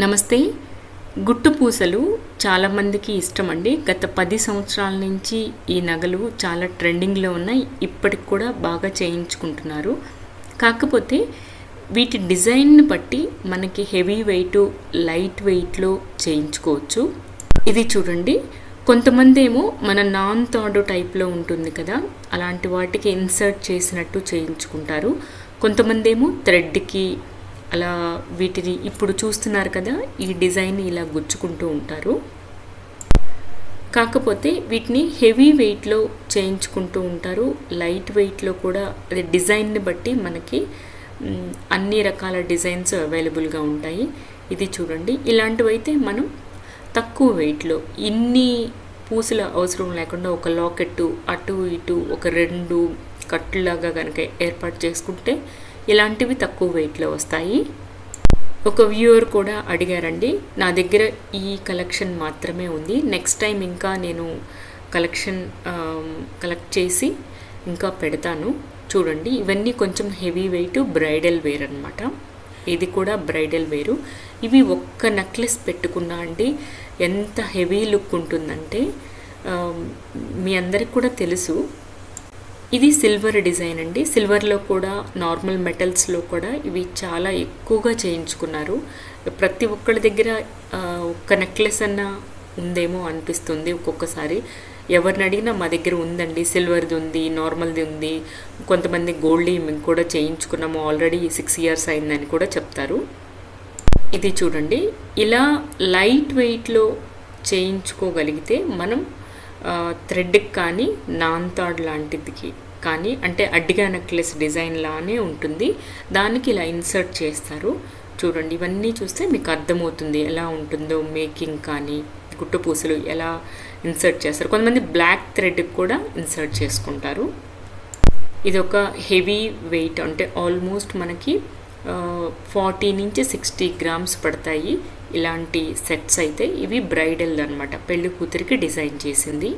నమస్తే. గుట్టు పూసలు చాలామందికి ఇష్టం అండి గత పది సంవత్సరాల నుంచి ఈ నగలు చాలా ట్రెండింగ్లో ఉన్నాయి. ఇప్పటికి కూడా బాగా చేయించుకుంటున్నారు. కాకపోతే వీటి డిజైన్ని బట్టి మనకి హెవీ వెయిట్ లైట్ వెయిట్లో చేయించుకోవచ్చు. ఇది చూడండి. కొంతమంది ఏమో మన నాన్ థాడు టైప్లో ఉంటుంది కదా అలాంటి వాటికి ఇన్సర్ట్ చేసినట్టు చేయించుకుంటారు. కొంతమంది ఏమో థ్రెడ్కి అలా వీటిని ఇప్పుడు చూస్తున్నారు కదా ఈ డిజైన్ ఇలా గుచ్చుకుంటూ ఉంటారు. కాకపోతే వీటిని హెవీ వెయిట్లో చేయించుకుంటూ ఉంటారు. లైట్ వెయిట్లో కూడా అది డిజైన్ని బట్టి మనకి అన్ని రకాల డిజైన్స్ అవైలబుల్గా ఉంటాయి. ఇది చూడండి. ఇలాంటివైతే మనం తక్కువ వెయిట్లో ఇన్ని పూసల అవసరం లేకుండా ఒక లాకెట్టు అటు ఇటు ఒక రెండు కట్టులాగా కనుక ఏర్పాటు చేసుకుంటే ఇలాంటివి తక్కువ వెయిట్లో వస్తాయి. ఒక వ్యూవర్ కూడా అడిగారండి నా దగ్గర ఈ కలెక్షన్ మాత్రమే ఉంది. నెక్స్ట్ టైం ఇంకా నేను కలెక్షన్ కలెక్ట్ చేసి ఇంకా పెడతాను. చూడండి ఇవన్నీ కొంచెం హెవీ వెయిట్ బ్రైడల్ వేర్ అనమాట ఇది కూడా బ్రైడల్ వేరు ఇవి ఒక్క నెక్లెస్ పెట్టుకున్నా అండి ఎంత హెవీ లుక్ ఉంటుందంటే మీ అందరికి కూడా తెలుసు. ఇది సిల్వర్ డిజైన్ అండి. సిల్వర్లో కూడా నార్మల్ మెటల్స్లో కూడా ఇవి చాలా ఎక్కువగా చేయించుకున్నారు. ప్రతి ఒక్కరి దగ్గర ఒక్క నెక్లెస్ అన్న ఉందేమో అనిపిస్తుంది ఒక్కొక్కసారి. ఎవరిని అడిగినా మా దగ్గర ఉందండి. సిల్వర్ది ఉంది నార్మల్ది ఉంది. కొంతమంది గోల్డ్ మేము కూడా చేయించుకున్నాము. ఆల్రెడీ సిక్స్ ఇయర్స్ అయిందని కూడా చెప్తారు. ఇది చూడండి. ఇలా లైట్ వెయిట్లో చేయించుకోగలిగితే మనం థ్రెడ్కి కానీ నాన్ తాడ్ లాంటిదికి కానీ అంటే అడ్డిగా నెక్లెస్ డిజైన్ లానే ఉంటుంది. దానికి ఇలా ఇన్సర్ట్ చేస్తారు. చూడండి ఇవన్నీ చూస్తే మీకు అర్థమవుతుంది ఎలా ఉంటుందో మేకింగ్ కానీ గుట్టు పూసలు ఎలా ఇన్సర్ట్ చేస్తారు. కొంతమంది బ్లాక్ థ్రెడ్కి కూడా ఇన్సర్ట్ చేసుకుంటారు. ఇది ఒక హెవీ వెయిట్ అంటే ఆల్మోస్ట్ మనకి ఫార్టీ నుంచి సిక్స్టీ గ్రామ్స్ పడతాయి. ఇలాంటి సెట్స్ అయితే ఇవి బ్రైడల్ అనమాట పెళ్ళి కూతురికి డిజైన్ చేసింది.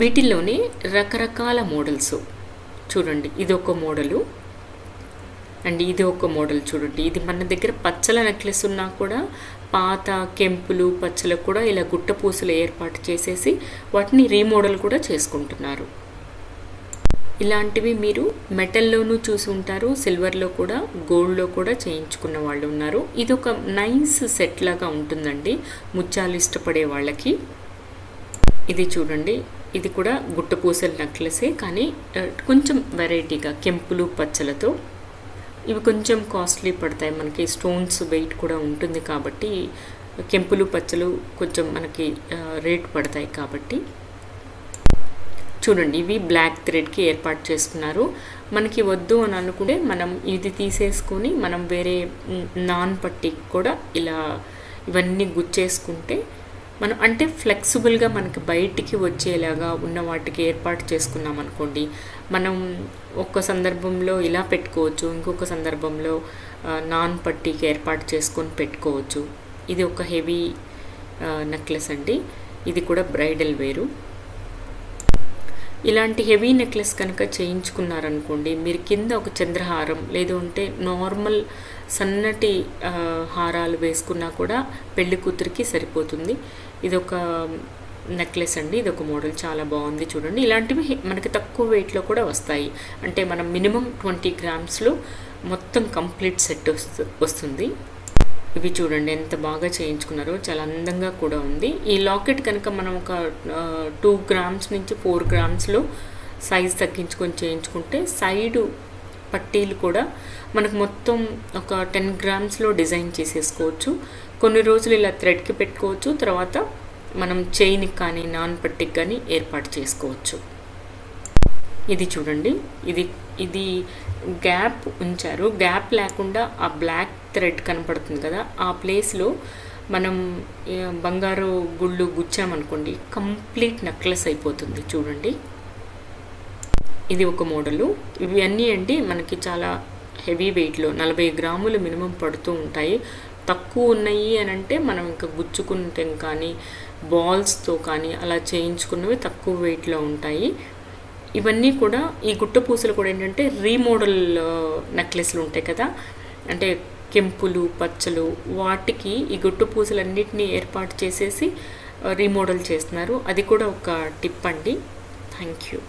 వీటిల్లోనే రకరకాల మోడల్స్. చూడండి ఇది ఒక మోడలు. అండ్ ఇది ఒక మోడల్ చూడండి. ఇది మన దగ్గర పచ్చల నెక్లెస్ ఉన్నా కూడా పాత కెంపులు పచ్చలకు కూడా ఇలా గుట్టపూసలు ఏర్పాటు చేసేసి వాటిని రీమోడల్ కూడా చేసుకుంటున్నారు. ఇలాంటివి మీరు మెటల్లోనూ చూసి ఉంటారు సిల్వర్లో కూడా గోల్డ్లో కూడా చేయించుకున్న వాళ్ళు ఉన్నారు. ఇది ఒక నైస్ సెట్ లాగా ఉంటుందండి. ముత్యాలు ఇష్టపడే వాళ్ళకి. ఇది చూడండి. ఇది కూడా గుట్టపూసల నెక్లెసే కానీ కొంచెం వెరైటీగా కెంపులు పచ్చలతో. ఇవి కొంచెం కాస్ట్లీ పడతాయి. మనకి స్టోన్స్ వెయిట్ కూడా ఉంటుంది కాబట్టి కెంపులు పచ్చలు కొంచెం మనకి రేట్ పడతాయి కాబట్టి. చూడండి ఇవి బ్లాక్ థ్రెడ్కి ఏర్పాటు చేసుకున్నారు. మనకి వద్దు అని అనుకుంటే మనం ఇది తీసేసుకొని మనం వేరే నాన్ పట్టికి కూడా ఇలా ఇవన్నీ గుచ్చేసుకుంటే మనం అంటే ఫ్లెక్సిబుల్గా మనకి బయటికి వచ్చేలాగా ఉన్న వాటికి ఏర్పాటు చేసుకున్నాం అనుకోండి. మనం ఒక్క సందర్భంలో ఇలా పెట్టుకోవచ్చు ఇంకొక సందర్భంలో నాన్ పట్టీకి ఏర్పాటు చేసుకొని పెట్టుకోవచ్చు. ఇది ఒక హెవీ నెక్లెస్ అండి. ఇది కూడా బ్రైడల్ వేరు. ఇలాంటి హెవీ నెక్లెస్ కనుక చేయించుకున్నారనుకోండి మీరు కింద ఒక చంద్రహారం లేదు అంటే నార్మల్ సన్నటి హారాలు వేసుకున్నా కూడా పెళ్ళి కూతురికి సరిపోతుంది. ఇది ఒక నెక్లెస్ అండి ఇది ఒక మోడల్ చాలా బాగుంది చూడండి. ఇలాంటివి మనకి తక్కువ వెయిట్లో కూడా వస్తాయి. అంటే మనం మినిమం ట్వంటీ గ్రామ్స్లో మొత్తం కంప్లీట్ సెట్ వస్తు వస్తుంది. ఇవి చూడండి ఎంత బాగా చేయించుకున్నారో చాలా అందంగా కూడా ఉంది. ఈ లాకెట్ కనుక మనం ఒక టూ గ్రామ్స్ నుంచి ఫోర్ గ్రామ్స్లో సైజ్ తగ్గించుకొని చేయించుకుంటే సైడు పట్టీలు కూడా మనకు మొత్తం ఒక టెన్ గ్రామ్స్లో డిజైన్ చేసేసుకోవచ్చు. కొన్ని రోజులు ఇలా థ్రెడ్కి పెట్టుకోవచ్చు. తర్వాత మనం చైన్కి కానీ నాన్ పట్టికి కానీ ఏర్పాటు చేసుకోవచ్చు. ఇది చూడండి. ఇది ఇది గ్యాప్ ఉంచారు. గ్యాప్ లేకుండా ఆ బ్లాక్ థ్రెడ్ కనపడుతుంది కదా. ఆ ప్లేస్లో మనం బంగారు గుళ్ళు గుచ్చామనుకోండి కంప్లీట్ నెక్లెస్ అయిపోతుంది చూడండి. ఇది ఒక మోడలు. ఇవన్నీ అండి మనకి చాలా హెవీ వెయిట్లో నలభై గ్రాములు మినిమం పడుతూ ఉంటాయి. తక్కువ ఉన్నాయి అని అంటే మనం ఇంకా గుచ్చుకుంటాం కానీ బాల్స్తో కానీ అలా చేయించుకున్నవి తక్కువ వెయిట్లో ఉంటాయి. ఇవన్నీ కూడా ఈ గుట్ట పూసలు కూడా ఏంటంటే రీమోడల్ నెక్లెస్లు ఉంటాయి కదా. అంటే కెంపులు పచ్చలు వాటికి ఈ గుట్టు పూసలన్నిటినీ ఏర్పాటు చేసేసి రీమోడల్ చేస్తున్నారు. అది కూడా ఒక టిప్ అండి. Thank you